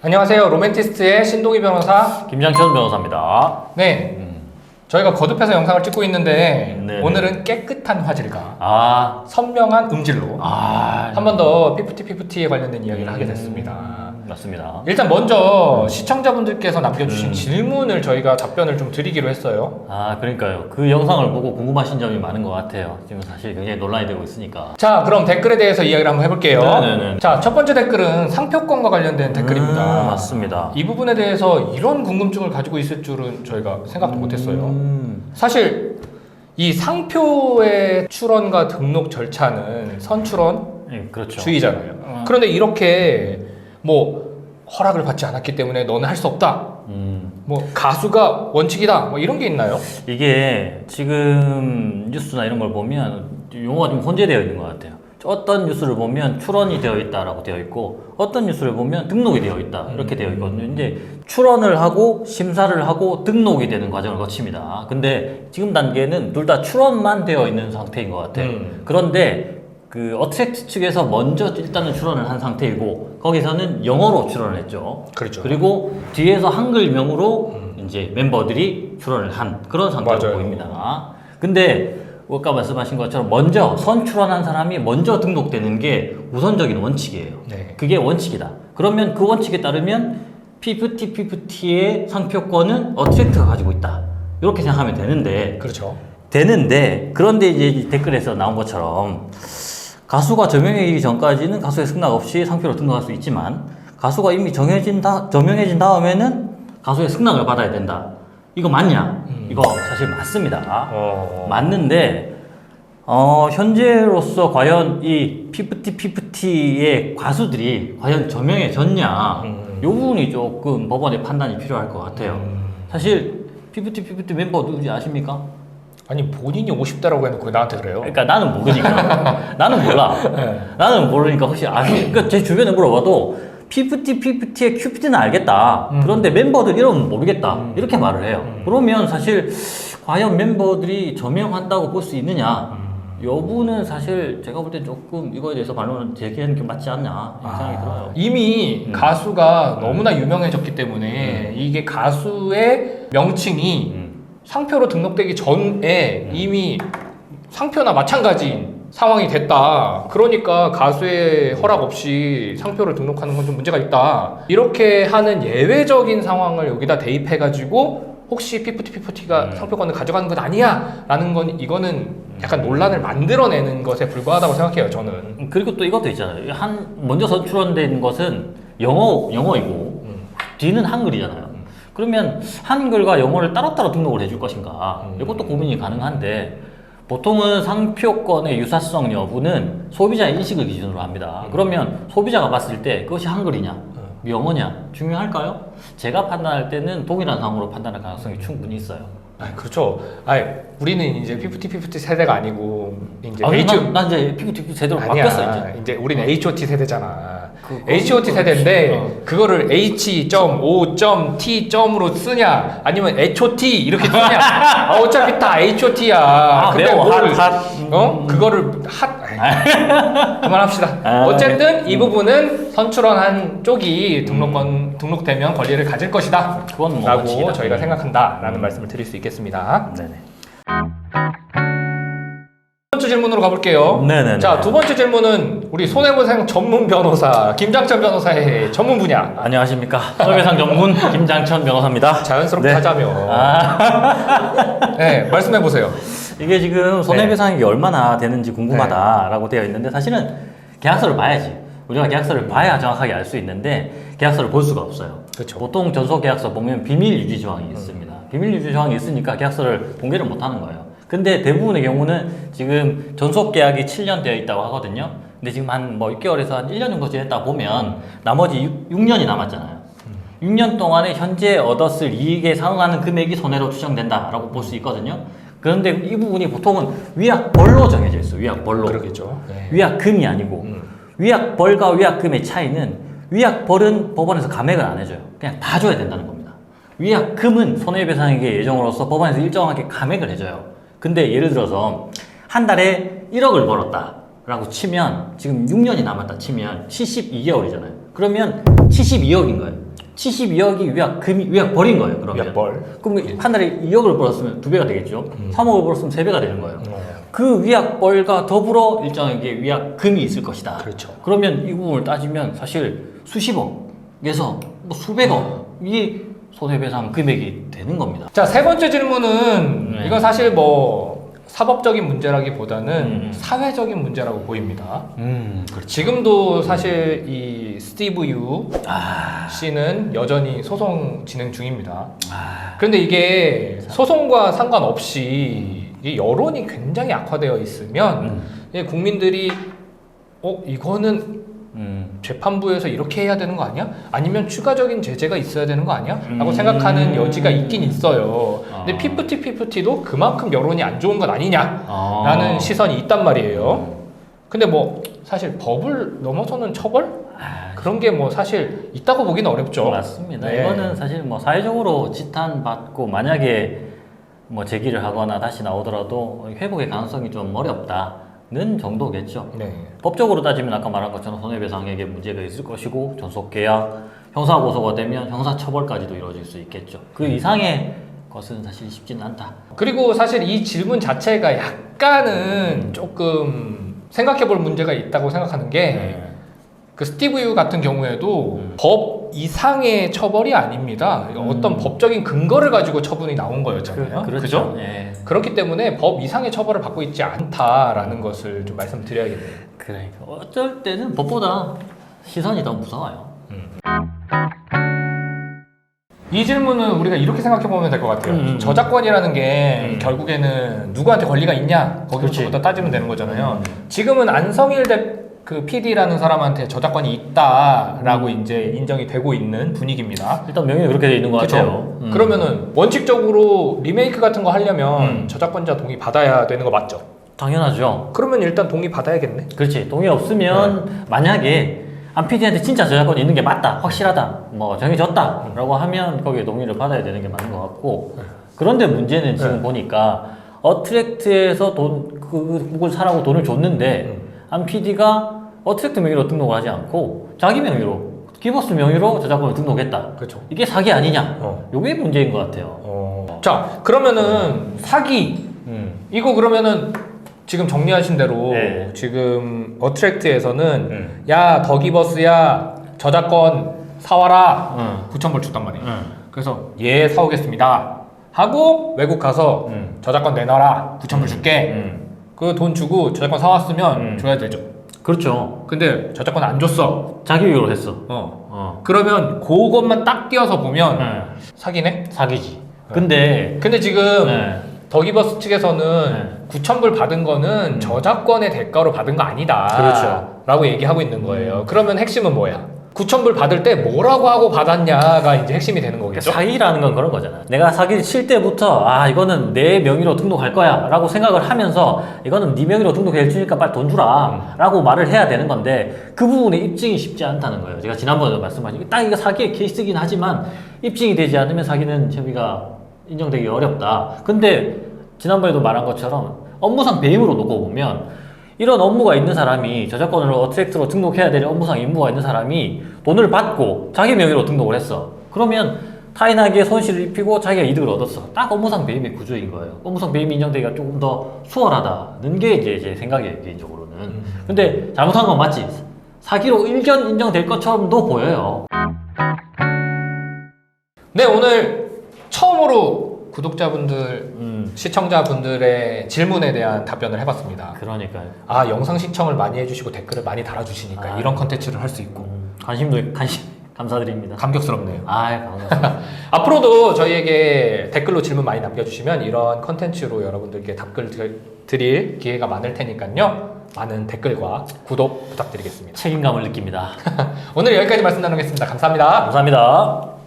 안녕하세요. 로맨티스트의 신동희 변호사. 김장천 변호사입니다. 네. 음. 저희가 거듭해서 영상을 찍고 있는데 네네. 오늘은 깨끗한 화질과 아, 선명한 음질로 아, 한 번 더 피프티 피프티에 관련된 이야기를 하게 됐습니다. 음, 맞습니다. 일단 먼저 시청자분들께서 남겨주신 음. 질문을 저희가 답변을 좀 드리기로 했어요. 아, 그러니까요. 그 영상을 보고 궁금하신 점이 많은 것 같아요. 지금 사실 굉장히 논란이 되고 있으니까. 자, 그럼 댓글에 대해서 이야기를 한번 해볼게요. 네네네. 자, 첫 번째 댓글은 상표권과 관련된 댓글입니다. 음, 맞습니다. 이 부분에 대해서 이런 궁금증을 가지고 있을 줄은 저희가 생각도 못했어요. 음, 사실 이 상표의 출원과 등록 절차는 선출원 예, 그렇죠. 주의잖아요. 음. 그런데 이렇게 뭐 허락을 받지 않았기 때문에 너는 할 수 없다. 음, 뭐 가수가 원칙이다. 뭐 이런 게 있나요? 이게 지금 뉴스나 이런 걸 보면 용어가 좀 혼재되어 있는 것 같아요. 어떤 뉴스를 보면 출원이 되어 있다라고 되어 있고 어떤 뉴스를 보면 등록이 되어 있다 이렇게 되어 있거든요. 이제 출원을 하고 심사를 하고 등록이 되는 과정을 거칩니다. 근데 지금 단계는 둘 다 출원만 되어 있는 상태인 것 같아요. 음. 그런데 그 어트랙트 측에서 먼저 일단은 출원을 한 상태이고 거기서는 영어로 출원을 했죠. 그렇죠. 그리고 뒤에서 한글명으로 이제 멤버들이 출원을 한 그런 상태로 맞아요. 보입니다. 근데 아까 말씀하신 것처럼 먼저 선출원한 사람이 먼저 등록되는 게 우선적인 원칙이에요. 네. 그게 원칙이다. 그러면 그 원칙에 따르면 PPT의 상표권은 어트랙트가 가지고 있다. 이렇게 생각하면 되는데 그렇죠. 되는데 그런데 이제 이 댓글에서 나온 것처럼 가수가 저명해지기 전까지는 가수의 승낙 없이 상표로 등록할 수 있지만 가수가 이미 정해진 다, 저명해진 다음에는 가수의 승낙을 받아야 된다. 이거 맞냐? 이거 사실 맞습니다. 어. 맞는데 어, 현재로서 과연 이 피프티 피프티의 가수들이 과연 저명해졌냐? 음. 요 부분이 조금 법원의 판단이 필요할 것 같아요. 음. 사실 피프티 피프티 멤버 누군지 아십니까? 아니 본인이 50대라고 해놓고 나한테 그래요? 그러니까 나는 모르니까. 나는 몰라. 네. 나는 모르니까 혹시 아시, 그러니까 제 주변에 물어봐도 피프티 피프티의 큐피드는 알겠다. 음. 그런데 멤버들 이름은 모르겠다. 음. 이렇게 말을 해요. 음. 그러면 사실 과연 멤버들이 저명한다고 볼 수 있느냐? 음. 여부는 사실 제가 볼 때 조금 이거에 대해서 반론을 제기하는 게 맞지 않냐 이런 생각이 들어요. 이미 음. 가수가 너무나 유명해졌기 때문에 이게 가수의 명칭이 음. 상표로 등록되기 전에 이미 상표나 마찬가지인 상황이 됐다. 그러니까 가수의 허락 없이 상표를 등록하는 건 좀 문제가 있다. 이렇게 하는 예외적인 상황을 여기다 대입해가지고 혹시 피프티 피프티가 음. 상표권을 가져가는 것 아니야? 라는 건 이거는 약간 논란을 만들어내는 것에 불과하다고 생각해요, 저는. 그리고 또 이것도 있잖아요. 한 먼저 선출원된 것은 영어 영어이고 음. 뒤는 한글이잖아요. 그러면 한글과 영어를 따로따로 등록을 해줄 것인가? 음. 이것도 고민이 가능한데 보통은 상표권의 유사성 여부는 소비자의 인식을 기준으로 합니다. 음. 그러면 소비자가 봤을 때 그것이 한글이냐, 영어냐 중요할까요? 제가 판단할 때는 동일한 상으로 판단할 가능성이 충분히 있어요. 아, 그렇죠. 아, 우리는 이제 피프티 피프티 세대가 아니고 이제 아, H 난, 난 이제 피부티프 제대로 아니야. 바뀌었어 이제. 이제 우리는 H.O.T 세대잖아. 그- H.O.T 그- 세대인데 어. 그거를 H.O.T.점으로 쓰냐 아니면 H.O.T 이렇게 쓰냐 아, 어차피 다 H.O.T야. 아, 매워, 핫, 핫. 어? 그거를 핫 그만합시다. 아, 어쨌든 이 부분은 선출원한 쪽이 등록권 등록되면 권리를 가질 것이다. 그건 뭐 라고. 저희가 음. 생각한다라는 말씀을 드릴 수 있겠습니다. 네네. 두 번째 질문으로 가볼게요. 네네네. 자, 두 번째 질문은 우리 손해보상 전문 변호사 김장천 변호사의 전문 분야. 안녕하십니까. 손해배상 전문 김장천 변호사입니다. 자연스럽게 네. 하자며. 아, 네, 말씀해 보세요. 이게 지금 손해배상이 얼마나 되는지 궁금하다라고 되어 있는데 사실은 계약서를 봐야지. 우리가 계약서를 봐야 정확하게 알 수 있는데 계약서를 볼 수가 없어요. 그렇죠. 보통 전속 계약서 보면 비밀 유지 조항이 있습니다. 비밀 유지 조항이 있으니까 계약서를 공개를 못 하는 거예요. 근데 대부분의 경우는 지금 전속 계약이 7년 되어 있다고 하거든요. 근데 지금 한 뭐 6개월에서 한 1년 정도 지냈다 보면 나머지 6, 년이 남았잖아요. 6년 동안에 현재 얻었을 이익에 상응하는 금액이 손해로 추정된다라고 볼 수 있거든요. 그런데 이 부분이 보통은 위약벌로 정해져 있어요. 위약벌로. 그러겠죠. 네. 위약금이 아니고 음. 위약벌과 위약금의 차이는 위약벌은 법원에서 감액을 안 해줘요. 그냥 다 줘야 된다는 겁니다. 위약금은 손해배상액의 예정으로서 법원에서 일정하게 감액을 해줘요. 근데 예를 들어서 한 달에 1억을 벌었다 라고 치면 지금 6년이 남았다 치면 72개월이잖아요. 그러면 72억인 거예요. 72억이 위약 금이 위약 벌인 거예요. 그러면 위약벌. 그럼 한 달에 2억을 벌었으면 두 배가 되겠죠. 음. 3억을 벌었으면 세 배가 되는 거예요. 어. 그 위약 벌과 더불어 일정하게 위약 금이 있을 것이다. 그렇죠. 그러면 이 부분을 따지면 사실 수십억에서 뭐 수백억이 손해배상 금액이 되는 겁니다. 자, 세 번째 질문은 네. 이건 사실 뭐 사법적인 문제라기보다는 음. 사회적인 문제라고 보입니다. 음, 그렇죠. 지금도 사실 이 스티브 유 아, 씨는 여전히 소송 진행 중입니다. 아, 그런데 이게 소송과 상관없이 이 여론이 굉장히 악화되어 있으면 음, 이 국민들이 어 이거는 음, 재판부에서 이렇게 해야 되는 거 아니야? 아니면 추가적인 제재가 있어야 되는 거 아니야? 라고 음. 생각하는 여지가 있긴 있어요. 근데 아. 피프티 피프티도 그만큼 여론이 안 좋은 것 아니냐? 아. 라는 시선이 있단 말이에요. 근데 뭐 사실 법을 넘어서는 처벌? 아, 그런 게 뭐 사실 있다고 보기는 어렵죠. 맞습니다. 네. 이거는 사실 뭐 사회적으로 지탄받고 만약에 뭐 제기를 하거나 다시 나오더라도 회복의 가능성이 좀 어렵다 는 정도겠죠. 네. 법적으로 따지면 아까 말한 것처럼 손해배상액에 문제가 있을 것이고 전속계약, 형사고소가 되면 형사처벌까지도 이루어질 수 있겠죠. 그 음. 이상의 것은 사실 쉽지는 않다. 그리고 사실 이 질문 자체가 약간은 조금 생각해 볼 문제가 있다고 생각하는 게 그 스티브 유 같은 경우에도 음. 법 이상의 처벌이 아닙니다. 음. 어떤 법적인 근거를 가지고 처분이 나온 거였잖아요. 그렇죠. 그죠? 예. 그렇기 때문에 법 이상의 처벌을 받고 있지 않다라는 것을 좀 말씀드려야겠네요. 그러니까 어쩔 때는 법보다 시선이 더 무서워요. 이 질문은 우리가 이렇게 생각해 보면 될 것 같아요. 음, 음. 저작권이라는 게 음. 결국에는 누구한테 권리가 있냐 거기서부터 따지면 되는 거잖아요. 지금은 안성일 대, 그 PD라는 사람한테 저작권이 있다라고 이제 인정이 되고 있는 분위기입니다. 일단 명예가 그렇게 돼 있는 것 그쵸? 같아요. 음. 그러면은 원칙적으로 리메이크 같은 거 하려면 음. 저작권자 동의 받아야 되는 거 맞죠? 당연하죠. 그러면 일단 동의 받아야겠네. 그렇지. 동의 없으면 네. 만약에 안 PD한테 진짜 저작권이 있는 게 맞다, 확실하다, 뭐 정해졌다라고 하면 거기에 동의를 받아야 되는 게 맞는 것 같고 네. 그런데 문제는 지금 네. 보니까 어트랙트에서 돈 그걸 사라고 돈을 줬는데 음. 안 PD가 어트랙트 명의로 등록을 하지 않고 자기 명의로 기버스 명의로 저작권을 등록했다. 그렇죠. 이게 사기 아니냐? 어. 이게 문제인 것 같아요. 어. 자 그러면은 사기 음. 이거 그러면은 지금 정리하신 대로 네. 지금 어트랙트에서는 음. 야 더기버스야 저작권 사와라 음. 9천 불 줬단 말이에요. 음. 그래서 예 사오겠습니다 하고 외국 가서 음. 저작권 내놔라 9천 불 줄게 음. 그 돈 주고 저작권 사왔으면 음. 줘야 되죠. 그렇죠. 근데 저작권 안 줬어. 자기 명의로 했어. 어. 어. 그러면 그것만 딱 띄어서 보면 네. 사기네. 사기지. 근데 근데 지금 네. 더기버스 측에서는 9천 불 받은 거는 음. 저작권의 대가로 받은 거 아니다. 그렇죠. 라고 얘기하고 있는 거예요. 그러면 핵심은 뭐야? 9천 불 받을 때 뭐라고 하고 받았냐가 이제 핵심이 되는 거겠죠. 사기라는 건 그런 거잖아. 내가 사기를 칠 때부터 아 이거는 내 명의로 등록할 거야라고 생각을 하면서 이거는 네 명의로 등록해 주니까 빨리 돈 주라라고 말을 해야 되는 건데 그 부분에 입증이 쉽지 않다는 거예요. 제가 지난번에도 말씀하신 딱 이거 사기의 케이스긴 하지만 입증이 되지 않으면 사기는 혐의가 인정되기 어렵다. 근데 지난번에도 말한 것처럼 업무상 배임으로 놓고 보면 이런 업무가 있는 사람이 저작권을 어트랙트로 등록해야 될 업무상 임무가 있는 사람이 돈을 받고 자기 명의로 등록을 했어. 그러면 타인에게 손실을 입히고 자기가 이득을 얻었어. 딱 업무상 배임의 구조인 거예요. 업무상 배임이 인정되기가 조금 더 수월하다는 게 이제 제 생각이에요, 개인적으로는. 근데 잘못한 건 맞지. 사기로 일견 인정될 것처럼도 보여요. 네, 오늘 처음으로 구독자분들, 음, 시청자분들의 질문에 대한 답변을 해봤습니다. 그러니까요. 아, 영상 시청을 많이 해주시고 댓글을 많이 달아주시니까 아. 이런 컨텐츠를 할 수 있고 음, 관심도 관심 감사드립니다. 감격스럽네요. 아, 반갑습니다. 앞으로도 저희에게 댓글로 질문 많이 남겨주시면 이런 컨텐츠로 여러분들께 답글 드- 드릴 기회가 많을 테니까요. 많은 댓글과 구독 부탁드리겠습니다. 책임감을 느낍니다. 오늘 여기까지 말씀 나누겠습니다. 감사합니다. 감사합니다.